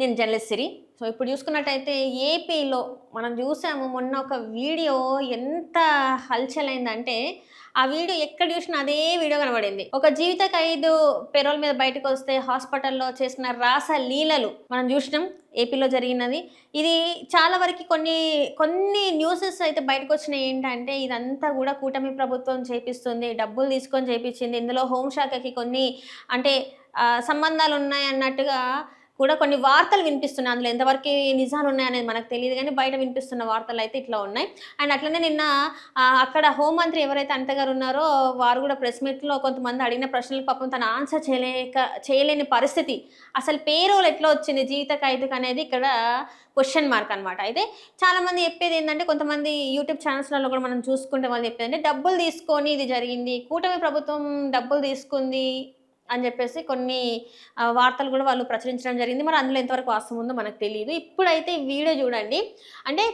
నేను జర్నలిస్ట్ సిరి. సో ఇప్పుడు చూసుకున్నట్టయితే ఏపీలో మనం చూసాము మొన్న ఒక వీడియో ఎంత హల్చల్ అయిందంటే ఆ వీడియో ఎక్కడ చూసినా అదే వీడియో కనబడింది. ఒక జీవిత ఖైదు పెరోల్ మీద బయటకు వస్తే హాస్పిటల్లో చేసిన రాస లీలలు మనం చూసినాం ఏపీలో జరిగినది. ఇది చాలా వరకు కొన్ని కొన్ని న్యూసెస్ అయితే బయటకు వచ్చినాయి ఏంటంటే ఇదంతా కూడా కూటమి ప్రభుత్వం చేపిస్తుంది డబ్బులు తీసుకొని చేపించింది. ఇందులో హోంశాఖకి కొన్ని అంటే సంబంధాలు ఉన్నాయి అన్నట్టుగా కూడా కొన్ని వార్తలు వినిపిస్తున్నాయి. అందులో ఎంతవరకు నిజాలు ఉన్నాయనేది మనకు తెలియదు కానీ బయట వినిపిస్తున్న వార్తలు అయితే ఇట్లా ఉన్నాయి. అండ్ అట్లనే నిన్న అక్కడ హోంమంత్రి ఎవరైతే అనిత గారు ఉన్నారో వారు కూడా ప్రెస్ మీట్లో కొంతమంది అడిగిన ప్రశ్నలకు పాపం తన ఆన్సర్ చేయలేక చేయలేని పరిస్థితి. అసలు పేరోలు ఎట్లా వచ్చింది? జీవిత ఖైదుకు అనేది ఇక్కడ క్వశ్చన్ మార్క్ అనమాట అయితే చాలామంది చెప్పేది ఏంటంటే కొంతమంది యూట్యూబ్ ఛానల్స్లలో కూడా మనం చూసుకుంటే వాళ్ళు చెప్పేది అంటే డబ్బులు తీసుకొని ఇది జరిగింది. కూటమి ప్రభుత్వం డబ్బులు తీసుకుంది. అని చెప్పేసి కొన్ని వార్తలు కూడా వాళ్ళు ప్రచురించడం జరిగింది. మరి అందులో ఎంతవరకు వాస్తవం ఉందో మనకు తెలియదు ఇప్పుడైతే ఈ వీడియో చూడండి. అంటే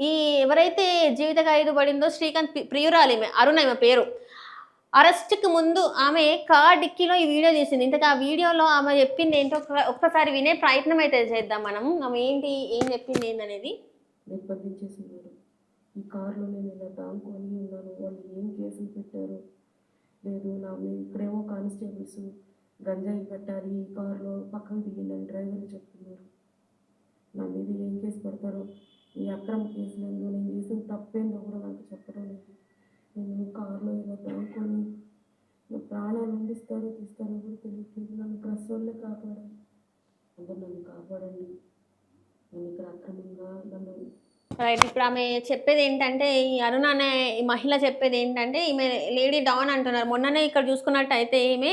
ఈ ఎవరైతే జీవిత ఖైదు పడిందో శ్రీకాంత్ ప్రియురాలి ప్రియురాలు ఈమె అరుణ ఈమె పేరు. అరెస్ట్కి ముందు ఆమె కార్ డిక్కీలో ఈ వీడియో తీసింది. ఇంతకు ఆ వీడియోలో ఆమె చెప్పింది ఏంటో ఒక్కసారి వినే ప్రయత్నం అయితే చేద్దాం మనం. ఆమె ఏంటి ఏం చెప్పింది ఏందనేది? ఈ కార్లో నేను ఇలా దాంకొని ఉన్నాను. వాళ్ళు ఏం కేసులు పెట్టారు? లేదు నా మీద ఇక్కడేమో కానిస్టేబుల్స్ గంజాయి పెట్టాలి ఈ కారులో పక్కకు దిగిందని డ్రైవర్లు చెప్తున్నారు. నా మీద ఏం కేసు పెడతారో ఈ అక్రమ కేసులందు నేను చేసిన తప్పేందో కూడా నాకు చెప్పడం లేదు. నేను కారులో ఇలా దాంకొని నా ప్రాణాలు ఉండిస్తారో తీస్తారో కూడా తెలియట్లేదు. నన్ను ప్రెస్ వాళ్ళే కాపాడాలి అందరు నన్ను కాపాడండి. నేను ఇక్కడ అక్రమంగా నన్ను రైట్ ఇప్పుడు ఆమె చెప్పేది ఏంటంటే ఈ అరుణ అనే ఈ మహిళ చెప్పేది ఏంటంటే ఈమె లేడీ డాన్ అంటున్నారు. మొన్ననే ఇక్కడ చూసుకున్నట్టయితే ఈమె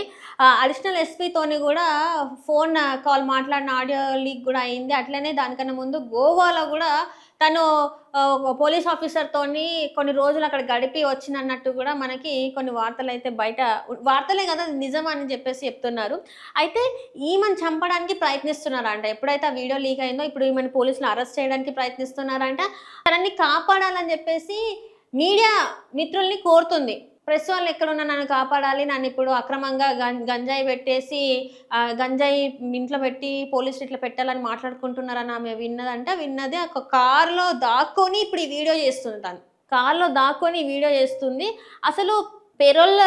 అడిషనల్ ఎస్పీతోని కూడా ఫోన్ కాల్ మాట్లాడిన ఆడియో లీక్ కూడా అయింది. అట్లనే దానికన్నా ముందు గోవాలో కూడా తను పోలీస్ ఆఫీసర్తోని కొన్ని రోజులు అక్కడ గడిపి వచ్చినన్నట్టు కూడా మనకి కొన్ని వార్తలు అయితే బయట వార్తలే కదా నిజం అని చెప్పేసి చెప్తున్నారు. అయితే ఈమెను చంపడానికి ప్రయత్నిస్తున్నారంట. ఎప్పుడైతే ఆ వీడియో లీక్ అయిందో ఇప్పుడు ఈమెను పోలీసులు అరెస్ట్ చేయడానికి ప్రయత్నిస్తున్నారంట. తనని కాపాడాలని చెప్పేసి మీడియా మిత్రుల్ని కోరుతుంది. ప్రెస్ వాళ్ళు ఎక్కడున్నా నన్ను కాపాడాలి నన్ను ఇప్పుడు అక్రమంగా గం గంజాయి పెట్టేసి గంజాయి ఇంట్లో పెట్టి పోలీసులు ఇట్లా పెట్టాలని మాట్లాడుకుంటున్నారని ఆమె విన్నదంట. విన్నది ఒక కారులో దాక్కొని ఇప్పుడు ఈ వీడియో చేస్తుంది తను. కార్లో దాక్కొని వీడియో చేస్తుంది. అసలు పెరోల్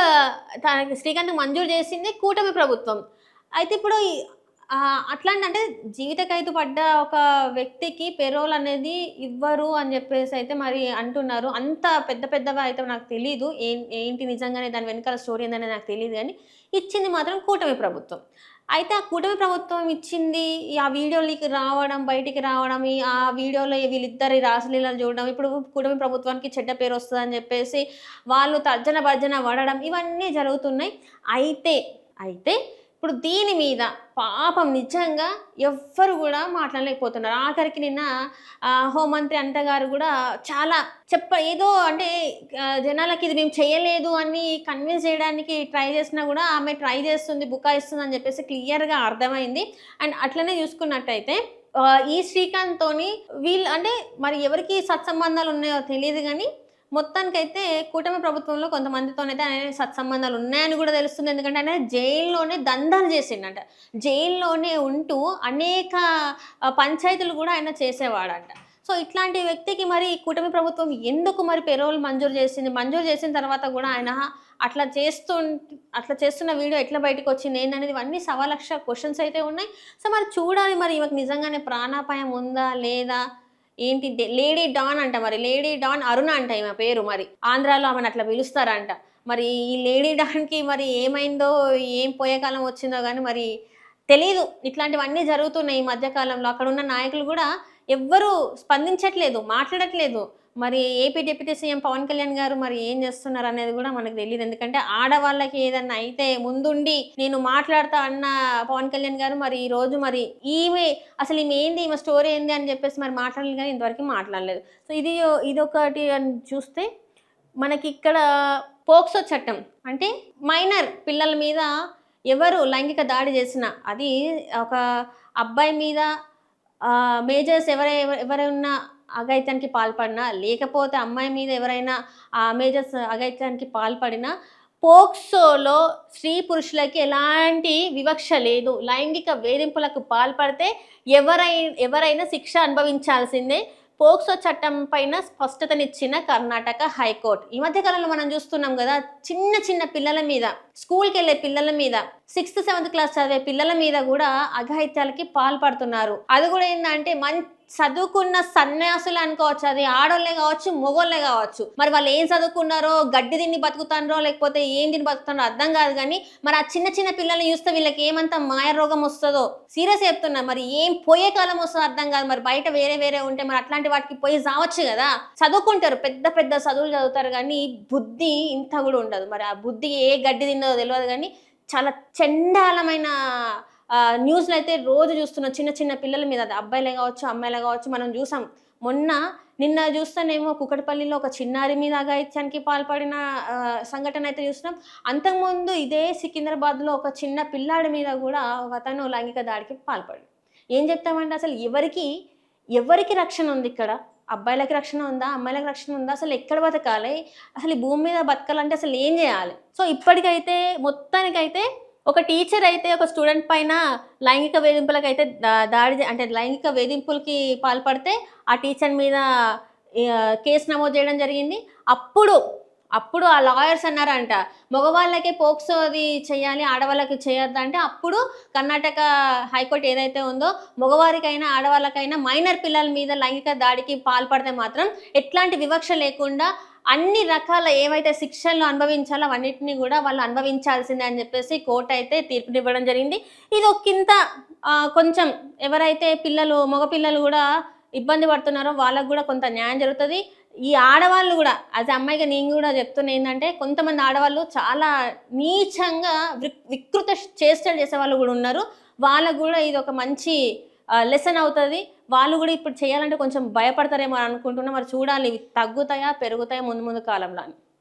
తనకి శ్రీకాంత్ మంజూరు చేసింది కూటమి ప్రభుత్వం. అయితే ఇప్పుడు అట్లాంటి అంటే జీవిత ఖైదు పడ్డ ఒక వ్యక్తికి పెరోల్ అనేది ఇవ్వరు అని చెప్పేసి అయితే మరి అంటున్నారు. అంత పెద్ద పెద్దగా అయితే నాకు తెలియదు ఏం ఏంటి నిజంగానే దాని వెనకాల స్టోరీ ఏందనేది నాకు తెలియదు కానీ ఇచ్చింది మాత్రం కూటమి ప్రభుత్వం. అయితే ఆ కూటమి ప్రభుత్వం ఇచ్చింది ఆ వీడియోలకి రావడం బయటికి రావడం ఆ వీడియోలో వీళ్ళిద్దరి రాసలీలలు చూడడం ఇప్పుడు కూటమి ప్రభుత్వానికి చెడ్డ పేరు వస్తుందని చెప్పేసి వాళ్ళు తర్జన భర్జన పడడం ఇవన్నీ జరుగుతున్నాయి. అయితే అయితే ఇప్పుడు దీని మీద పాపం నిజంగా ఎవ్వరు కూడా మాట్లాడలేకపోతున్నారు. ఆఖరికి నిన్న హోంమంత్రి అంటగారు కూడా చాలా చెప్ప ఏదో అంటే జనాలకి ఇది మేము చేయలేదు అని కన్విన్స్ చేయడానికి ట్రై చేసినా కూడా ఆమె ట్రై చేస్తుంది బుకాయిస్తుంది అని చెప్పేసి క్లియర్గా అర్థమైంది. అండ్ అట్లనే చూసుకున్నట్టయితే ఈ శ్రీకాంత్తోని వీళ్ళు అంటే మరి ఎవరికి సత్సంబంధాలు ఉన్నాయో తెలియదు కానీ మొత్తానికైతే కూటమి ప్రభుత్వంలో కొంతమందితోనైతే ఆయన సత్సంబంధాలు ఉన్నాయని కూడా తెలుస్తుంది. ఎందుకంటే ఆయన జైల్లోనే దందాలు చేసిండంట. జైల్లోనే ఉంటూ అనేక పంచాయతీలు కూడా ఆయన చేసేవాడంట. సో ఇట్లాంటి వ్యక్తికి మరి కూటమి ప్రభుత్వం ఎందుకు మరి పెరోల్ మంజూరు చేసింది? మంజూరు చేసిన తర్వాత కూడా ఆయన అట్లా చేస్తూ అట్లా చేస్తున్న వీడియో ఎట్లా బయటకు వచ్చింది? ఏంటనేది ఇవన్నీ సవా లక్ష క్వశ్చన్స్ అయితే ఉన్నాయి. సో మరి చూడాలి మరి ఈమెకు నిజంగానే ప్రాణాపాయం ఉందా లేదా? ఏంటి లేడీ డాన్ అంట మరి లేడీ డాన్ అరుణ అంట ఈమె పేరు మరి. ఆంధ్రాలో ఆమెను అట్లా పిలుస్తారంట. మరి ఈ లేడీ డాన్కి మరి ఏమైందో ఏం పోయే కాలం వచ్చిందో కానీ మరి తెలీదు. ఇట్లాంటివన్నీ జరుగుతున్నాయి ఈ మధ్యకాలంలో. అక్కడ ఉన్న నాయకులు కూడా ఎవ్వరూ స్పందించట్లేదు మాట్లాడట్లేదు. మరి AP deputy CM Pawan Kalyan గారు మరి ఏం చేస్తున్నారు అనేది కూడా మనకు తెలియదు. ఎందుకంటే ఆడవాళ్ళకి ఏదన్నా అయితే ముందుండి నేను మాట్లాడతా అన్న పవన్ కళ్యాణ్ గారు మరి ఈ రోజు మరి ఈమె అసలు ఈమె ఏంది? ఈమె స్టోరీ ఏంది? అని చెప్పేసి మరి మాట్లాడలేదు కానీ ఇంతవరకు మాట్లాడలేదు. సో ఇది ఇదొకటి అని చూస్తే మనకి ఇక్కడ పోక్సో చట్టం అంటే మైనర్ పిల్లల మీద ఎవరు లైంగిక దాడి చేసినా అది ఒక అబ్బాయి మీద మేజర్స్ ఎవరు ఎవరైనా అఘాయిత్యానికి పాల్పడినా లేకపోతే అమ్మాయి మీద ఎవరైనా ఆ మేజర్స్ అఘాయిత్యానికి పాల్పడినా పోక్సోలో స్త్రీ పురుషులకి ఎలాంటి వివక్ష లేదు. లైంగిక వేధింపులకు పాల్పడితే ఎవరై ఎవరైనా శిక్ష అనుభవించాల్సిందే. పోక్సో చట్టం పైన స్పష్టతనిచ్చిన కర్ణాటక హైకోర్టు. ఈ మధ్య కాలంలో మనం చూస్తున్నాం కదా చిన్న చిన్న పిల్లల మీద స్కూల్కి వెళ్ళే పిల్లల మీద సిక్స్త్ సెవెంత్ క్లాస్ చదివే పిల్లల మీద కూడా అఘాయిత్యాలకి పాల్పడుతున్నారు. అది కూడా ఏంటంటే మంచి చదువుకున్న సన్యాసులు అనుకోవచ్చు. అది ఆడోళ్ళే కావచ్చు మొగోళ్ళే కావచ్చు. మరి వాళ్ళు ఏం చదువుకున్నారో గడ్డి తిని బతుకుతారో లేకపోతే ఏం తిని బతుకుతారో అర్థం కాదు కానీ మరి ఆ చిన్న చిన్న పిల్లల్ని చూస్తే వీళ్ళకి ఏమంత మాయ రోగం వస్తుందో సీరియస్ చెప్తున్నా. మరి ఏం పోయే కాలం వస్తుందో అర్థం కాదు. మరి బయట వేరే వేరే ఉంటే మరి అట్లాంటి వాటికి పోయి రావచ్చు కదా. చదువుకుంటారు. పెద్ద పెద్ద చదువులు చదువుతారు కానీ బుద్ధి ఇంత కూడా ఉండదు. మరి ఆ బుద్ధి ఏ గడ్డి తిన్నదో తెలియదు కానీ చాలా చండాలమైన న్యూస్లు అయితే రోజు చూస్తున్నాం చిన్న చిన్న పిల్లల మీద అది అబ్బాయిలే కావచ్చు అమ్మాయిలే కావచ్చు మనం చూసాం. మొన్న నిన్న చూస్తేనేమో కుకటపల్లిలో ఒక చిన్నారి మీద అఘాయిత్యానికి పాల్పడిన సంఘటన అయితే చూస్తున్నాం. అంతకుముందు ఇదే సికింద్రాబాద్లో ఒక చిన్న పిల్లాడి మీద కూడా ఒక అతను లైంగిక దాడికి పాల్పడి ఏం చెప్తామంటే అసలు ఎవరికి ఎవరికి రక్షణ ఉంది ఇక్కడ? అబ్బాయిలకి రక్షణ ఉందా? అమ్మాయిలకు రక్షణ ఉందా? అసలు ఎక్కడ బతకాలి? అసలు ఈ భూమి మీద బతకాలంటే అసలు ఏం చేయాలి? సో ఇప్పటికైతే మొత్తానికైతే ఒక టీచర్ అయితే ఒక స్టూడెంట్ పైన లైంగిక వేధింపులకు అయితే దాడి అంటే లైంగిక వేధింపులకి పాల్పడితే ఆ టీచర్ మీద కేసు నమోదు చేయడం జరిగింది. అప్పుడు అప్పుడు ఆ లాయర్స్ అన్నారంట మగవాళ్ళకే పోక్సో అది చేయాలి ఆడవాళ్ళకి చేయొద్దు? అంటే అప్పుడు కర్ణాటక హైకోర్టు ఏదైతే ఉందో మగవారికైనా ఆడవాళ్ళకైనా మైనర్ పిల్లల మీద లైంగిక దాడికి పాల్పడితే మాత్రం ఎట్లాంటి వివక్ష లేకుండా అన్ని రకాల ఏవైతే శిక్షలు అనుభవించాలో అవన్నిటిని కూడా వాళ్ళు అనుభవించాల్సిందే అని చెప్పేసి కోర్టు అయితే తీర్పునివ్వడం జరిగింది. ఇది ఒకంత కొంచెం ఎవరైతే పిల్లలు మగపిల్లలు కూడా ఇబ్బంది పడుతున్నారో వాళ్ళకు కూడా కొంత న్యాయం జరుగుతుంది. ఈ ఆడవాళ్ళు కూడా అది అమ్మాయిగా నేను కూడా చెప్తున్నా ఏంటంటే కొంతమంది ఆడవాళ్ళు చాలా నీచంగా వికృత చేష్టలు చేసే వాళ్ళు కూడా ఉన్నారు. వాళ్ళకు కూడా ఇది ఒక మంచి లెసన్ అవుతుంది. వాళ్ళు కూడా ఇప్పుడు చేయాలంటే కొంచెం భయపడతారేమో అని అనుకుంటున్నా. మరి చూడాలి ఇవి తగ్గుతాయా పెరుగుతాయా ముందు ముందు కాలంలో అని.